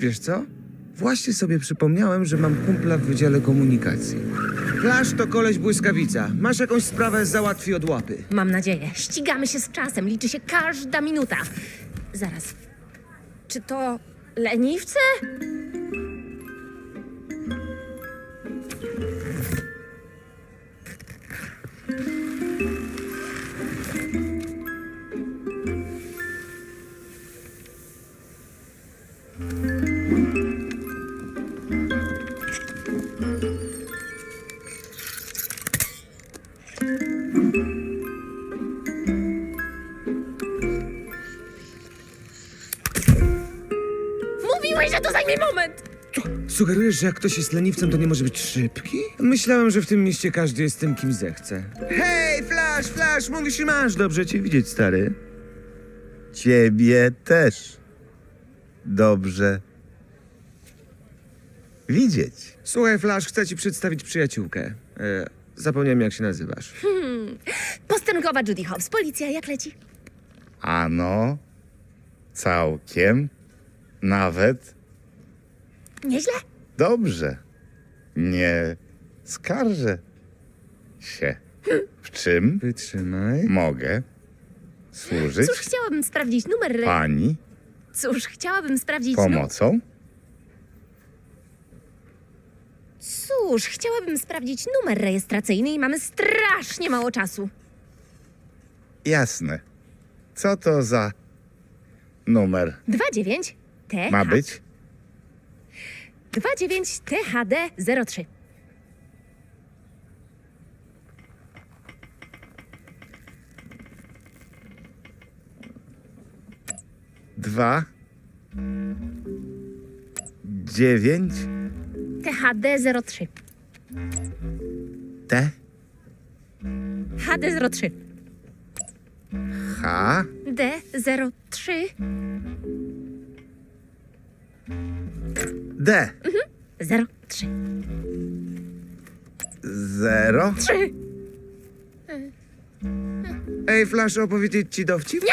Wiesz co? Właśnie sobie przypomniałem, że mam kumpla w Wydziale Komunikacji. Flash to koleś błyskawica. Masz jakąś sprawę, załatwi od łapy. Mam nadzieję. Ścigamy się z czasem, liczy się każda minuta. Zaraz. Czy to leniwce? Mówiłeś, że to zajmie moment! Sugerujesz, że jak ktoś jest leniwcem, to nie może być szybki? Myślałem, że w tym mieście każdy jest tym, kim zechce. Hej, Flash, Flash, mówisz i masz. Dobrze cię widzieć, stary. Ciebie też. Dobrze. Widzieć. Słuchaj, Flash, chcę ci przedstawić przyjaciółkę. E, zapomniałem, jak się nazywasz. Postęgowa Judy Hobbs. Policja, jak leci? Ano. Całkiem. Nawet Nieźle? dobrze. Nie skarżę się. W czym Wytrzymaj. mogę służyć Cóż, chciałabym sprawdzić numer... re- pani Cóż, chciałabym sprawdzić... nu- pomocą? Cóż, chciałabym sprawdzić numer rejestracyjny i mamy strasznie mało czasu. Jasne. Co to za numer 29 TH... ma być? 29 THD 03. Dwa. Dziewięć. THD 03. T. HD 03. H. D 03. D. 03. Zero. 3. Ej, Flash, opowiedzieć ci dowcip?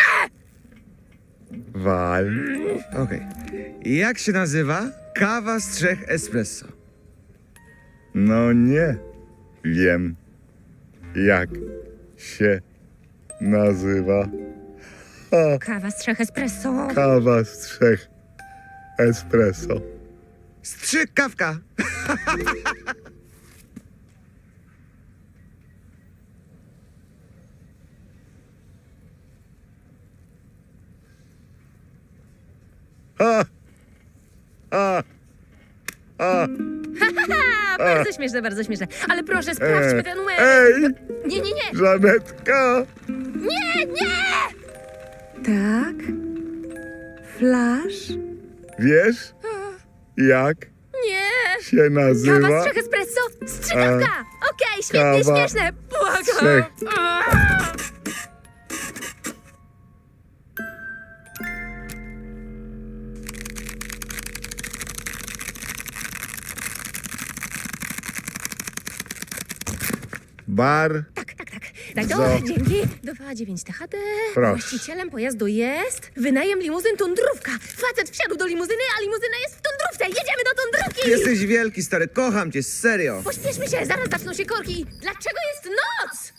Wal. Okej. Jak się nazywa kawa z trzech espresso? No nie. Wiem. Jak się nazywa Kawa z trzech espresso. kawa z trzech espresso. Strzyk kawka! A! A! A! Bardzo śmieszne, bardzo śmieszne. Ale proszę, sprawdźmy ten numer. Ej! Nie, nie, nie. Żanetka! Nie, nie! Tak? Flash? Wiesz, jak Nie! się Kawa z nazywa trzech espresso? Strzykawka! Okej, świetnie, kawa śmieszne! Błagam! trzech. Aaa! bar Tak, dzięki. 2,9 THD. Proszę. Właścicielem pojazdu jest... Wynajem limuzyn tundrówka. Facet wsiadł do limuzyny, a limuzyna jest w tundrówce. Jedziemy do tundrówki! Jesteś wielki, stary, kocham cię, serio. Pośpieszmy się, zaraz zaczną się korki. Dlaczego jest noc?